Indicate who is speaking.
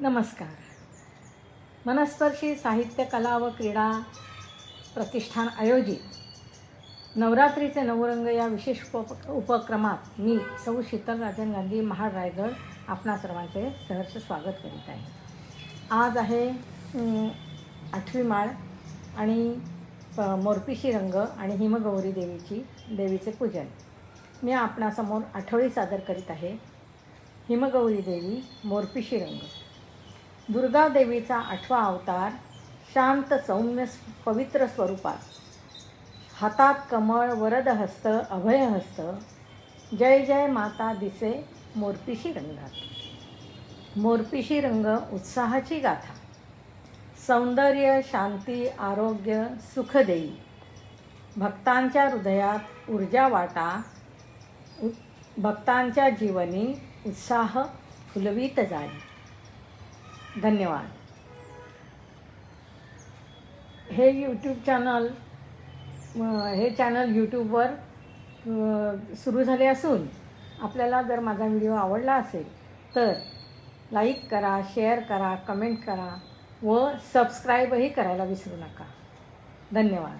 Speaker 1: नमस्कार. मनस्पर्शी साहित्य कला व क्रीडा प्रतिष्ठान आयोजित नवरात्रीचे नवरंग या विशेष उप उपक्रमात मी सौ शीतल राजन गांधी महाड रायगड आपणा सर्वांचे सहर्ष स्वागत करीत आहे. आज आहे आठवी माळ आणि प मोरपिशी रंग आणि हिमगौरी देवीची देवीचे पूजन. मी आपणासमोर आठवडी सादर करीत आहे. हिमगौरी देवी मोरपिशी रंग. दुर्गादेवीचा आठवा अवतार शांत सौम्य पवित्र स्वरूपात. हातात कमळ वरदहस्त अभयहस्त जय जय माता दिसे मोरपिशी रंगात. मोरपिशी रंग उत्साहाची गाथा. सौंदर्य शांती आरोग्य सुख देई भक्तांच्या हृदयात ऊर्जा वाटा उ- भक्तांच्या जीवनी उत्साह फुलवीत जाई. धन्यवाद. हे यूट्यूब चॅनल हे चॅनल यूट्यूबवर सुरू झाले असून आपल्याला जर माझा व्हिडिओ आवडला असेल तर लाईक करा शेअर करा कमेंट करा व सबस्क्राईबही करायला विसरू नका. धन्यवाद.